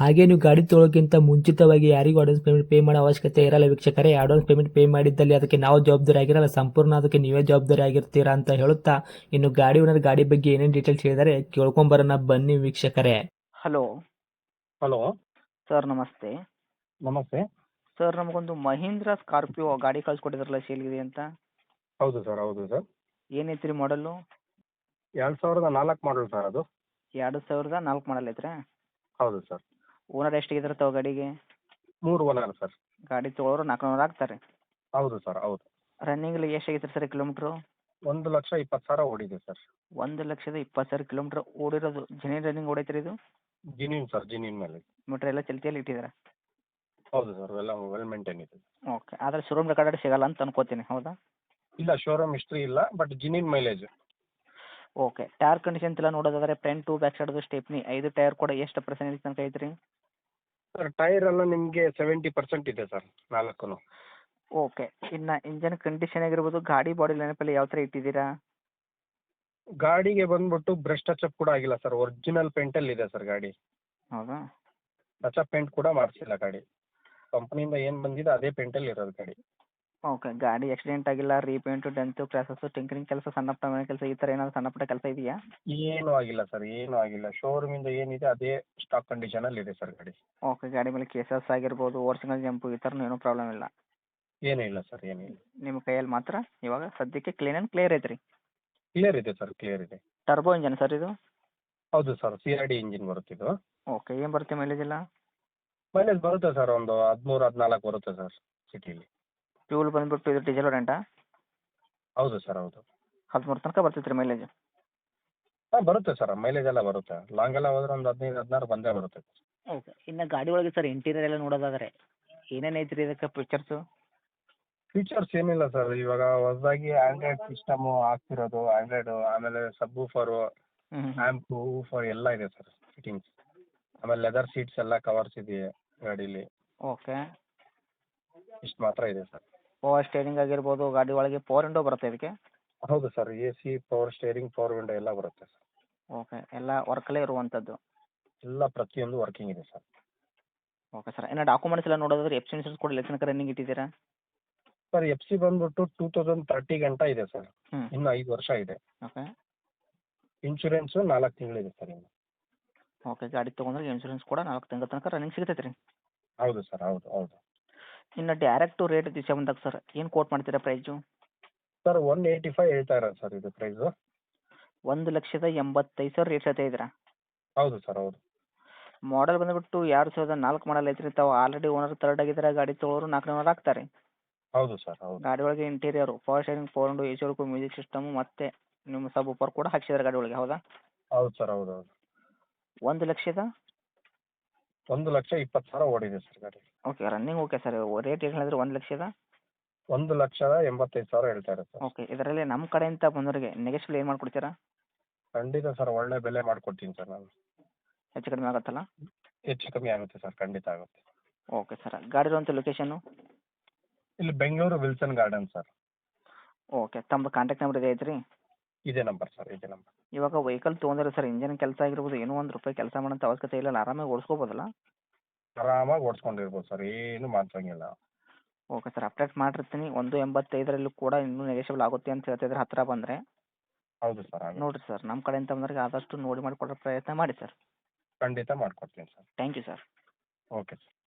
ಹಾಗೆ ನೀವು ಗಾಡಿ ತೊಳೋಕ್ಕಿಂತ ಮುಂಚಿತವಾಗಿ ಯಾರಿಗೂ ಅಡ್ವಾನ್ಸ್ ಪೇಮೆಂಟ್ ಪೇ ಮಾಡೋ ಅವಶ್ಯಕತೆ ಇರಲ್ಲ ವೀಕ್ಷಕರೇ. ಅಡ್ವಾನ್ಸ್ ಪೇಮೆಂಟ್ ಪೇ ಮಾಡಿದ್ದಲ್ಲಿ ಅದಕ್ಕೆ ನಾವು ಜವಾಬ್ದಾರಿ ಆಗಿರಲ್ಲ. ಸಂಪೂರ್ಣ ಅದಕ್ಕೆ ನೀವೇ ಜವಾಬ್ದಾರಿ ಆಗಿರ್ತೀರಾ ಅಂತ ಹೇಳುತ್ತಾ ಇನ್ನು ಗಾಡಿ ಓನರ್ ಗಾಡಿ ಬಗ್ಗೆ ಏನೇನು ಡೀಟೇಲ್ಸ್ ಹೇಳಿದರೆ ಕೇಳ್ಕೊಂಬರೋಣ. ಬನ್ನಿ ವೀಕ್ಷಕರೇ. ಹಲೋ ಹಲೋ ಸರ್ ನಮಸ್ತೆ. ನಮಸ್ತೆ. ಸರ್ ನಮಗೊಂದು ಮಹೀಂದ್ರ ಸ್ಕಾರ್ಪಿಯೋ ಗಾಡಿ ಕಳ್ಸಿಕೊಟ್ಟಿದ್ರಲ್ಲ ಸೇಲ್ಗಿದೆ ಅಂತ? ಹೌದು ಸರ್ ಹೌದು ಸರ್ ಏನೈತ್ರಿ ರೀ ಮಾಡಲು ಎರಡು ಸಾವಿರದ ನಾಲ್ಕು ಮಾಡಲ್ ಸರ್ ಅದು. ಎರಡು ಸಾವಿರದ ನಾಲ್ಕು ಮಾಡಲ್ ಐತ್ರಿ? ಹೌದು ಸರ್ ಓನರ್ ಎಷ್ಟಿಗಿದ್ರೆ ತಾವು ಗಾಡಿಗೆ? ಮೂರು ಓನರ್ ಸರ್. ಗಾಡಿ ತೊಗೊಳೋರು ನಾಲ್ಕುನೂರು ಆಗ್ತಾರೆ. ಹೌದು ಸರ್ ಹೌದು. ರನ್ನಿಂಗ್ ಎಷ್ಟಾಗೈತೆ ಸರ್ ಕಿಲೋಮೀಟ್ರು? ಒಂದು ಲಕ್ಷ ಇಪ್ಪತ್ತು ಸಾವಿರ ಓಡಿದೆ ಸರ್. ಒಂದು ಲಕ್ಷದ ಇಪ್ಪತ್ತು ಸಾವಿರ ಕಿಲೋಮೀಟರ್ ಓಡಿರೋದು. ಜೆನ್ಯೂನ್ ರನ್ನಿಂಗ್ ಓಡೈತೆ ರೀ ಇದು? ಜಿನಿನ್ ಸರ್ ಜಿನೀನ್ ಮೇಲೆ. ಮೀಟ್ರ್ ಎಲ್ಲ ಚಲ್ತಿಯಲ್ಲಿ ಇಟ್ಟಿದ್ದಾರೆ? ಹೌದು ಸರ್ ಎಲ್ಲ ವೆಲ್ ಮೇಂಟೈನ್ ಇದೆ. ಓಕೆ ಆದ್ರೆ ಶೋರೂಮ್ ರೆಕಾರ್ಡ್ ಸಿಗಲ್ಲ ಅಂತ ಅನ್ಕೋತೀನಿ ಹೌದಾ? ಇಲ್ಲ ಶೋರೂಮ್ ಹಿಸ್ಟ್ರಿ ಇಲ್ಲ but genuine mileage okay tyre condition ಎಲ್ಲ ನೋಡೋದಾದ್ರೆ ಫ್ರಂಟ್ ಟು ಬ್ಯಾಕ್ ಸೈಡ್ದು ಸ್ಟೆಪ್ನಿ ಐದು ಟೈರ್ ಕೂಡ ಎಷ್ಟು ಪರ್ಸೆಂಟೇಜ್ ತನಕ ಐತ್ರಿ? ಸರ್ ಟೈರ್ ಎಲ್ಲ ನಿಮಗೆ ಸೆವೆಂಟಿ ಪರ್ಸೆಂಟ್ ಇದೆ ಸರ್ ನಾಲ್ಕು ಓಕೆ ಇನ್ನು ಇಂಜನ್ ಕಂಡೀಷನ್ ಆಗಿರ್ಬೋದು ಗಾಡಿ ಬಾಡಿ ನೆನಪಲ್ಲಿ ಯಾವ ಥರ ಇಟ್ಟಿದ್ದೀರಾ? ಗಾಡಿಗೆ ಬಂದ್ಬಿಟ್ಟು ಬ್ರಷ್ ಟಚಪ್ ಕೂಡ ಆಗಿಲ್ಲ ಸರ್ ಒರಿಜಿನಲ್ ಪೇಂಟಲ್ಲಿ ಇದೆ ಸರ್ ಗಾಡಿ. ಹೌದಾ? ಟಚಪ್ ಪೇಂಟ್ ಕೂಡ ಮಾಡಿಸಿಲ್ಲ ಗಾಡಿ. ಕಂಪ್ನಿಯಿಂದ ಏನು ಬಂದಿದೆ ಅದೇ ಪೇಂಟಲ್ಲಿ ಇರೋದು ಗಾಡಿ. ಓಕೆ ಗಾಡಿ ಆಕ್ಸಿಡೆಂಟ್ ಆಗಿಲ್ಲ ರೀಪೇಂಟು ಡೆಂತು ಕ್ರ್ಯಾಸಸ್ಸು ಟಿಂಕರಿಂಗ್ ಕೆಲಸ ಸಣ್ಣ ಪುಟ್ಟ ಮನೆ ಕೆಲಸ ಈ ಥರ ಏನಾದ್ರು ಸಣ್ಣ ಪುಟ್ಟ ಕೆಲಸ ಇದೆಯಾ? ಏನೂ ಆಗಿಲ್ಲ ಸರ್ ಏನೂ ಆಗಿಲ್ಲ. ಶೋರೂಮಿಂದ ಏನಿದೆ ಅದೇ ಸ್ಟಾಕ್ ಕಂಡೀಷನಲ್ಲಿ ಇದೆ ಸರ್ ಗಾಡಿ. ಓಕೆ ಗಾಡಿ ಮೇಲೆ ಕೇಸಸ್ ಆಗಿರ್ಬೋದು ಓರ್ಸಿಂಗಲ್ ಜಂಪ್ ಈ ಥರನೂ ಏನೂ ಪ್ರಾಬ್ಲಮ್ ಇಲ್ಲ. ಏನೂ ಇಲ್ಲ ಸರ್ ಏನಿಲ್ಲ ನಿಮ್ಮ ಕೈಯಲ್ಲಿ ಮಾತ್ರ ಇವಾಗ ಸದ್ಯಕ್ಕೆ ಕ್ಲೀನ್ ಅಂಡ್ ಕ್ಲಿಯರ್ ಐತ್ರಿ? ಕ್ಲಿಯರ್ ಇದೆ ಸರ್ ಕ್ಲಿಯರ್ ಇದೆ. ಟರ್ಬೋ ಇಂಜಿನ್ ಸರ್ ಇದು? ಹೌದು sir C R D engine ಬರುತ್ತೆ ಇದು. ಓಕೆ ಏನು ಬರುತ್ತೆ ಮೈಲೇಜ್ ಎಲ್ಲ? ಮೈಲೇಜ್ ಬರುತ್ತೆ ಸರ್ ಒಂದು ಹದಿಮೂರು ಹದಿನಾಲ್ಕು ಬರುತ್ತೆ ಸರ್ ಸಿಟಿಲಿ ಫ್ಯೂಲ್ ಬಂದ್ಬಿಟ್ಟು ಇದು ಡೀಸೆಲ್ ರೆಂಟಾ ಹೌದು ಸರ್ ಹೌದು. ಹದಿಮೂರು ತನಕ ಬರ್ತೈತೆ ರೀ ಮೈಲೇಜ್ ಹಾಂ ಬರುತ್ತೆ ಸರ್ ಮೈಲೇಜ್ ಎಲ್ಲ ಬರುತ್ತೆ. ಲಾಂಗ್ ಎಲ್ಲ ಹೋದ್ರೆ ಒಂದು ಹದಿನೈದು ಹದಿನಾರು ಬಂದೇ ಬರುತ್ತೆ. ಓಕೆ ಇನ್ನು ಗಾಡಿ ಒಳಗೆ ಸರ್ ಇಂಟೀರಿಯರ್ ಎಲ್ಲ ನೋಡೋದಾದರೆ ಏನೇನು ಐತ್ರಿ ಇದಕ್ಕೆ ಫೀಚರ್ಸು ಫೀಚರ್ಸ್ ಏನಿಲ್ಲ ಸರ್ ಇವಾಗ ಹೊಸದಾಗಿ ಆಂಡ್ರಾಯ್ಡ್ ಸಿಸ್ಟಮು ಆಗ್ತಿರೋದು ಆಂಡ್ರಾಯ್ಡು ಆಮೇಲೆ ಸಬ್ ಊಫರು ಆ್ಯಂಪು ಊಫರ್ ಎಲ್ಲ ಇದೆ ಸರ್ ಫಿಟ್ಟಿಂಗ್ಸ್ ಆಮೇಲೆ ಲೆದರ್ ಸೀಟ್ಸ್ ಎಲ್ಲ ಕವರ್ಸ್ ಇದೆ ಗಾಡೀಲಿ. ಓಕೆ ಇಷ್ಟು ಮಾತ್ರ ಇದೆ ಸರ್ ಪವರ್ ಸ್ಟೇರಿಂಗ್ ಆಗಿರ್ಬೋದು ಗಾಡಿ ಒಳಗೆ ಪವರ್ ವಿಂಡೋ ಬರುತ್ತೆ ಇದಕ್ಕೆ? ಹೌದು sir A C power steering power window ಎಲ್ಲ ಬರುತ್ತೆ ಸರ್ ಓಕೆ ಎಲ್ಲ ವರ್ಕಲ್ಲೇ ಇರುವಂಥದ್ದು ಎಲ್ಲ ಪ್ರತಿಯೊಂದು ವರ್ಕಿಂಗ್ ಇದೆ ಸರ್ ಓಕೆ ಸರ್ ಇನ್ನು ಡಾಕ್ಯುಮೆಂಟ್ಸ್ ಎಲ್ಲ ನೋಡೋದಾದ್ರೆ ಎಫ್ ಇನ್ಸೂರೆನ್ಸ್ ಕೂಡ ತನಕ ರನ್ನಿಂಗ್ ಇಟ್ಟಿದ್ದೀರಾ? ಸರ್ ಎಫ್ ಸಿ ಬಂದ್ಬಿಟ್ಟು ಟೂ ತೌಸಂಡ್ ತರ್ಟಿ ಗಂಟ ಇದೆ ಸರ್ ಹ್ಞೂ ಇನ್ನು ಐದು ವರ್ಷ ಇದೆ. ಓಕೆ ಇನ್ಶೂರೆನ್ಸು ನಾಲ್ಕು ತಿಂಗಳಿದೆ ಸರ್ ಇನ್ನು. ಓಕೆ ಗಾಡಿ ತೊಗೊಂಡ್ರೆ ಇನ್ಶೂರೆನ್ಸ್ ಕೂಡ ನಾಲ್ಕು ತಿಂಗಳ ತನಕ ರನ್ನಿಂಗ್ ಸಿಗ್ತೈತೆ ರೀ. ಹೌದು ಸರ್ ಹೌದು ಹೌದು. ಇನ್ನು ಡೈರೆಕ್ಟು ರೇಟ್ ದಿವಸ ಬಂದಾಗ ಸರ್ ಏನು ಕೋಟ್ ಮಾಡ್ತೀರಾ price sir one eighty five ಹೇಳ್ತಾ ಇರೋದು ಸರ್ ಇದು ಪ್ರೈಸು ಒಂದು ಲಕ್ಷದ ಎಂಬತ್ತೈದು ಸಾವಿರ ರೇಟ್ ಹೇಳ್ತಾ ಇದ್ದೀರಾ? ಹೌದು ಸರ್ ಹೌದು. ಮಾಡೆಲ್ ಬಂದ್ಬಿಟ್ಟು ಎರಡು ಸಾವಿರದ ನಾಲ್ಕು ಮಾಡಲ್ ಐತ್ರಿ ತಾವು? ಆಲ್ರೆಡಿ ಓನರ್ ತರ್ಡ್ ಆಗಿದ್ದಾರೆ ಗಾಡಿ ತೊಗೊಳೋರು ನಾಲ್ಕು ನೂರು ಆಗ್ತಾರೆ. ಹೌದು ಸರ್ ಹೌದು. ಗಾಡಿ ಒಳಗೆ interior power steering four window A C work music system ಮತ್ತೆ ನಿಮ್ಮ ಸಬ್ ಉಪರ್ ಕೂಡ ಹಾಕ್ಸಿದ್ದಾರೆ ಗಾಡಿ ಒಳಗೆ ಹೌದಾ? ಹೌದು ಸರ್ ಹೌದು ಹೌದು. ಒಂದು ಲಕ್ಷದ ಒಂದು ಲಕ್ಷ ಇಪ್ಪತ್ತು ಸಾವಿರ ಓಡಿದೆ ಸರ್ ಗಾಡಿ. Okay running okay sir rate ಏನು ಹೇಳಿದ್ರೆ ಒಂದು ಲಕ್ಷದ? ಒಂದು ಲಕ್ಷದ ಎಂಬತ್ತೈದು ಸಾವಿರ ಹೇಳ್ತಾ ಇರೋದು ಸರ್. ಓಕೆ ಇದರಲ್ಲಿ ನಮ್ಮ ಕಡೆಯಿಂದ ಬಂದವರಿಗೆ ನೆಗೆಸ್ಟ್ ಏನು ಮಾಡ್ಕೊಡ್ತೀರಾ? ಖಂಡಿತ ಸರ್ ಒಳ್ಳೆ ಬೆಲೆ ಮಾಡಿಕೊಡ್ತೀನಿ ಸರ್ ನಾನು. ಹೆಚ್ಚು ಕಡಿಮೆ ಆಗುತ್ತಲ್ಲ? ಹೆಚ್ಚು ಕಮ್ಮಿ ಆಗುತ್ತೆ ಸರ್ ಖಂಡಿತ ಆಗುತ್ತೆ. ಓಕೆ ಸರ್ ಗಾಡಿ ಇರುವಂಥ ಲೊಕೇಶನ್ನು ಇಲ್ಲಿ Bengaluru Wilson Garden sir. Okay ತಮ್ಮದು ಕಾಂಟ್ಯಾಕ್ಟ್ ನಂಬರ್ ಇದೆ ಐತ್ರಿ? ಇದೇ ನಂಬರ್ ಸರ್ ಇದೇ ನಂಬರ್ ಇವಾಗ ವೆಹಿಕಲ್ ತೊಗೊಂಡ್ರೆ ಸರ್ ಇಂಜಿನ್ ಕೆಲಸ ಆಗಿರ್ಬೋದು ಏನೋ ಒಂದು ರೂಪಾಯಿ ಕೆಲಸ ಮಾಡೋಂಥ ಅವಶ್ಯಕತೆ ಇಲ್ಲ ಆರಾಮಾಗಿ ಓಡಿಸ್ಕೋಬೋದಲ್ಲ? ಆರಾಮಾಗಿ ಓಡಿಸ್ಕೊಂಡಿರ್ಬೋದು ಸರ್ ಏನು ಮಾತಾಡಂಗಿಲ್ಲ ಓಕೆ ಸರ್ ಅಪ್ಡೇಟ್ ಮಾಡಿರ್ತೀನಿ ಒಂದು ಎಂಬತ್ತೈದರಲ್ಲೂ ಕೂಡ ಇನ್ನೂ ನೆಗೆಷಬಲ್ ಆಗುತ್ತೆ ಅಂತ ಹೇಳ್ತಿದ್ರೆ ಹತ್ತಿರ ಬಂದರೆ. ಹೌದು ಸರ್ ನೋಡಿರಿ ಸರ್ ನಮ್ಮ ಕಡೆಯಿಂದ ಬಂದ್ರೆ ಆದಷ್ಟು ನೋಡಿ ಮಾಡಿಕೊಡೋ ಪ್ರಯತ್ನ ಮಾಡಿ ಸರ್ ಖಂಡಿತ ಮಾಡ್ಕೊಡ್ತೀನಿ sir thank you sir okay sir